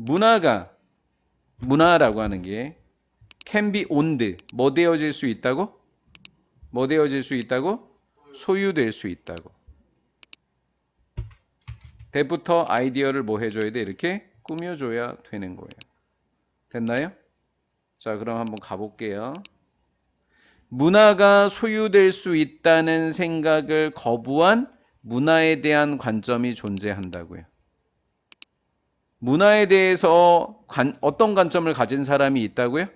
문화가 문화라고 하는 게 can be owned 뭐 되어질 수 있다고? 뭐 되어질 수 있다고? 소유될 수 있다고. 때부터 아이디어를 뭐 해줘야 돼? 이렇게 꾸며줘야 되는 거예요. 됐나요? 자, 그럼 한번 가볼게요. 문화가 소유될 수 있다는 생각을 거부한 문화에 대한 관점이 존재한다고요. 문화에 대해서 관- 어떤 관점을 가진 사람이 있다고요?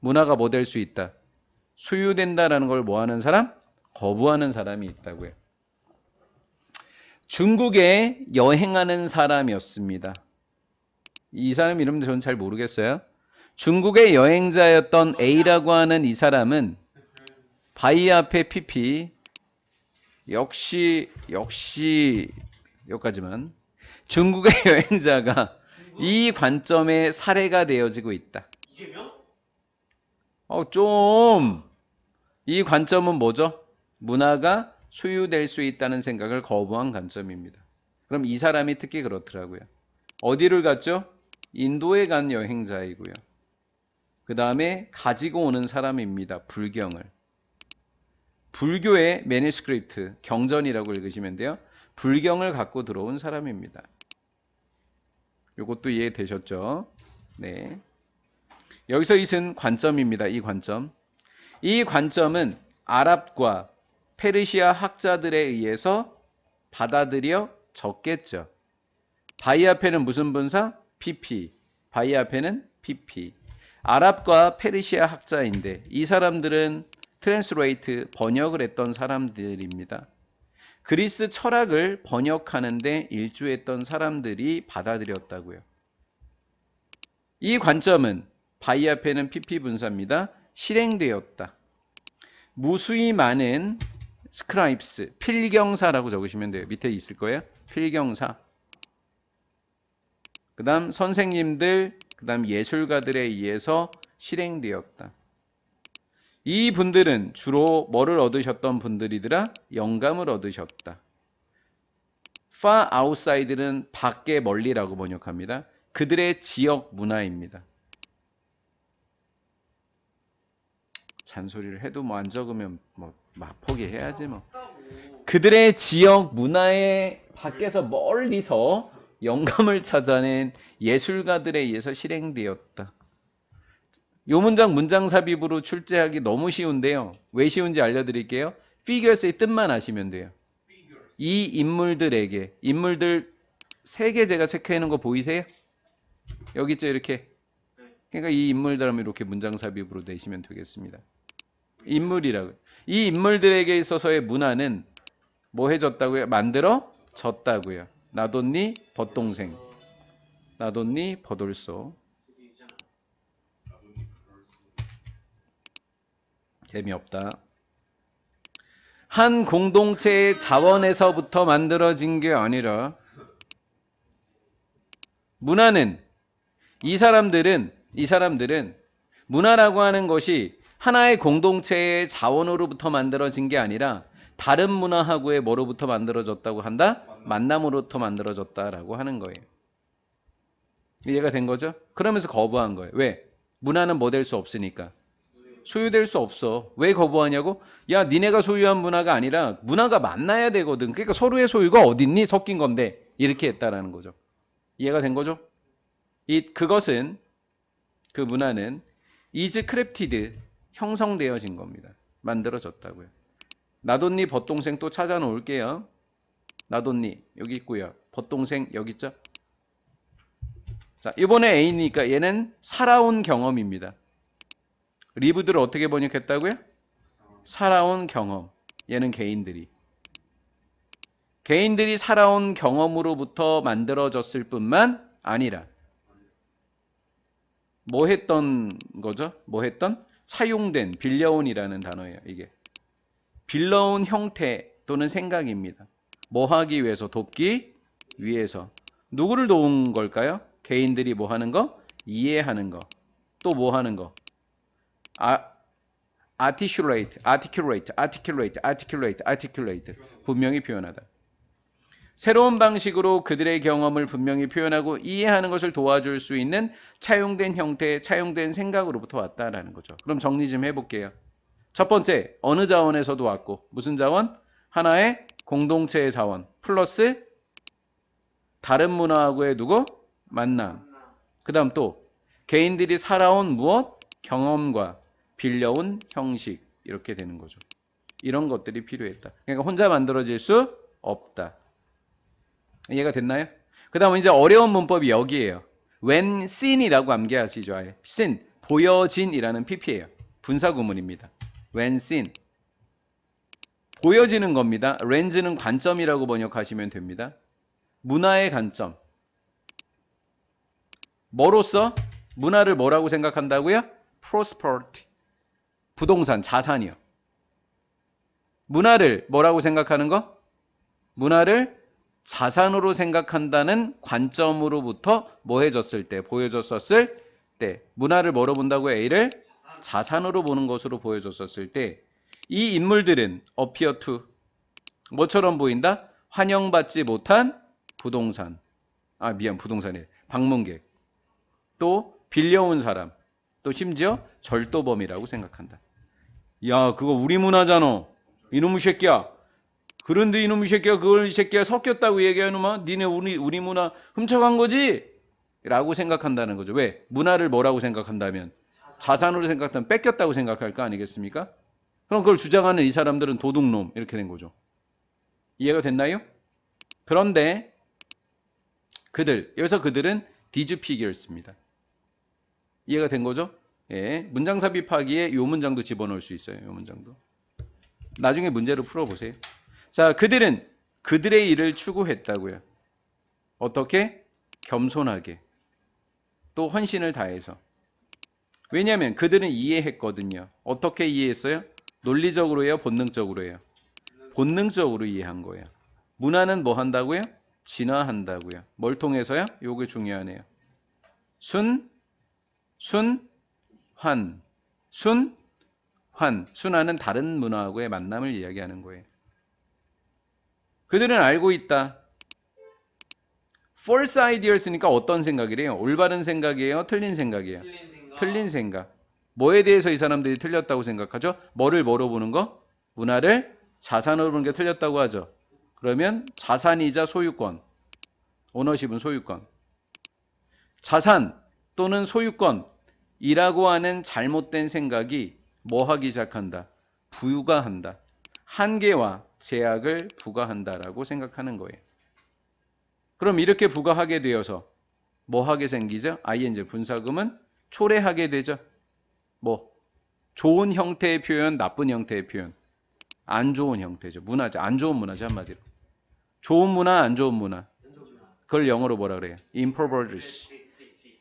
문화가 뭐 될 수 있다? 소유된다라는 걸 뭐 하는 사람? 거부하는 사람이 있다고요. 중국에 여행하는 사람이었습니다. 이 사람 이름도 저는 잘 모르겠어요. 중국의 여행자였던 A라고 하는 이 사람은 바이 앞에 PP 역시 역시 여기까지만 중국의 여행자가 이 관점에 살해가 되어지고 있다. 이재명? 어, 좀. 이 관점은 뭐죠? 문화가 소유될 수 있다는 생각을 거부한 관점입니다. 그럼 이 사람이 특히 그렇더라고요. 어디를 갔죠? 인도에 간 여행자이고요. 그 다음에 가지고 오는 사람입니다. 불경을. 불교의 매니스크립트, 경전이라고 읽으시면 돼요. 불경을 갖고 들어온 사람입니다. 이것도 이해되셨죠? 네. 여기서 있은 관점입니다. 이 관점. 이 관점은 아랍과 페르시아 학자들에 의해서 받아들여졌겠죠. 바이 앞에는 무슨 분사? PP. 바이 앞에는 PP. 아랍과 페르시아 학자인데 이 사람들은 트랜스레이트 번역을 했던 사람들입니다. 그리스 철학을 번역하는데 일조했던 사람들이 받아들였다고요. 이 관점은 바이 앞에는 PP 분사입니다. 실행되었다. 무수히 많은 스크라이프스, 필경사라고 적으시면 돼요. 밑에 있을 거예요. 필경사. 그 다음 선생님들, 그 다음 예술가들에 의해서 실행되었다. 이 분들은 주로 뭐를 얻으셨던 분들이더라? 영감을 얻으셨다. far outside는 밖에 멀리라고 번역합니다. 그들의 지역 문화입니다. 잔소리를 해도 뭐 안 적으면 뭐막 포기해야지 뭐. 그들의 지역 문화의 밖에서 멀리서 영감을 찾아낸 예술가들에 의해서 실행되었다. 요 문장 문장 삽입으로 출제하기 너무 쉬운데요. 왜 쉬운지 알려드릴게요. 피규어스의 뜻만 아시면 돼요. 이 인물들에게 인물들 세 개 제가 체크해 놓은 거 보이세요? 여기 있죠 이렇게. 그러니까 이 인물들 하면 이렇게 문장 삽입으로 내시면 되겠습니다. 인물이라고. 이 인물들에게 있어서의 문화는 뭐 해졌다고요? 만들어 졌다고요. 나돈니 벗동생. 나돈니 버돌소. 재미없다. 한 공동체의 자원에서부터 만들어진 게 아니라 문화는 이 사람들은 이 사람들은 문화라고 하는 것이 하나의 공동체의 자원으로부터 만들어진 게 아니라 다른 문화하고의 뭐로부터 만들어졌다고 한다? 만남으로부터 만들어졌다라고 하는 거예요. 이해가 된 거죠? 그러면서 거부한 거예요. 왜? 문화는 뭐 될 수 없으니까. 소유될 수 없어. 왜 거부하냐고? 야, 니네가 소유한 문화가 아니라 문화가 만나야 되거든. 그러니까 서로의 소유가 어딨니? 섞인 건데. 이렇게 했다라는 거죠. 이해가 된 거죠? 이 그것은 그 문화는 이즈 크래프티드 형성되어진 겁니다. 만들어졌다고요. 나돈니 벗동생 또 찾아 놓을게요. 나돈니 여기 있고요. 벗동생 여기 있죠? 자, 이번에 A니까 얘는 살아온 경험입니다. 리브드를 어떻게 번역했다고요? 살아온 경험. 얘는 개인들이. 개인들이 살아온 경험으로부터 만들어졌을 뿐만 아니라 뭐 했던 거죠? 뭐 했던? 사용된, 빌려온이라는 단어예요, 이게. 빌려온 형태 또는 생각입니다. 뭐 하기 위해서? 돕기 위해서. 누구를 도운 걸까요? 개인들이 뭐 하는 거? 이해하는 거. 또 뭐 하는 거? 아, articulate, articulate, articulate, articulate, articulate. 분명히 표현하다. 새로운 방식으로 그들의 경험을 분명히 표현하고 이해하는 것을 도와줄 수 있는 차용된 형태, 차용된 생각으로부터 왔다라는 거죠. 그럼 정리 좀 해볼게요. 첫 번째, 어느 자원에서도 왔고, 무슨 자원? 하나의 공동체의 자원, 플러스 다른 문화하고의 누구? 만남. 그 다음 또, 개인들이 살아온 무엇? 경험과 빌려온 형식. 이렇게 되는 거죠. 이런 것들이 필요했다. 그러니까 혼자 만들어질 수 없다. 이해가 됐나요? 그 다음 이제 어려운 문법이 여기에요. when seen이라고 암기하시죠. 아예. seen, 보여진이라는 pp예요. 분사 구문입니다. when seen. 보여지는 겁니다. 렌즈는 관점이라고 번역하시면 됩니다. 문화의 관점. 뭐로서? 문화를 뭐라고 생각한다고요? prosperity. 부동산, 자산이요. 문화를 뭐라고 생각하는 거? 문화를 자산으로 생각한다는 관점으로부터 뭐 해졌을 때, 보여졌었을 때, 문화를 뭐로 본다고 A를 자산으로 보는 것으로 보여졌었을 때, 이 인물들은 appear to 뭐처럼 보인다? 환영받지 못한 부동산. 아, 미안, 부동산이래. 방문객. 또 빌려온 사람. 또 심지어 절도범이라고 생각한다. 야, 그거 우리 문화잖아. 이놈의 새끼야. 그런데 이놈의 새끼가 그걸 이 새끼가 섞였다고 얘기하는 마 니네 우리 우리 문화 훔쳐간 거지? 라고 생각한다는 거죠. 왜? 문화를 뭐라고 생각한다면 자산으로 생각하면 뺏겼다고 생각할 거 아니겠습니까? 그럼 그걸 주장하는 이 사람들은 도둑놈 이렇게 된 거죠. 이해가 됐나요? 그런데 그들 여기서 그들은 디즈피겨스입니다. 이해가 된 거죠? 예, 문장 삽입하기에 요 문장도 집어넣을 수 있어요. 요 문장도. 나중에 문제로 풀어보세요. 자, 그들은 그들의 일을 추구했다고요. 어떻게? 겸손하게. 또 헌신을 다해서. 왜냐하면 그들은 이해했거든요. 어떻게 이해했어요? 논리적으로요, 본능적으로요. 본능적으로 이해한 거예요. 문화는 뭐 한다고요? 진화한다고요. 뭘 통해서요? 요게 중요하네요. 순, 순, 환. 순, 환. 순환은 다른 문화하고의 만남을 이야기하는 거예요. 그들은 알고 있다. false ideas니까 어떤 생각이래요? 올바른 생각이에요? 틀린 생각이에요? 틀린 생각. 틀린 생각. 뭐에 대해서 이 사람들이 틀렸다고 생각하죠? 뭐를 뭐로 보는 거? 문화를 자산으로 보는 게 틀렸다고 하죠. 그러면 자산이자 소유권. 오너십은 소유권. 자산 또는 소유권이라고 하는 잘못된 생각이 뭐 하기 시작한다? 부유가한다. 한계와 제약을 부과한다라고 생각하는 거예요. 그럼 이렇게 부과하게 되어서 뭐 하게 생기죠? ing 분사금은 초래하게 되죠. 뭐 좋은 형태의 표현, 나쁜 형태의 표현. 안 좋은 형태죠. 문화죠. 안 좋은 문화죠 한마디로. 좋은 문화, 안 좋은 문화. 그걸 영어로 뭐라 그래요? impoverished.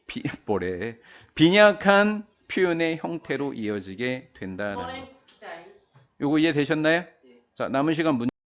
비, 뭐래? 빈약한 표현의 형태로 이어지게 된다는 거. 요거 이해되셨나요? 자, 남은 시간 문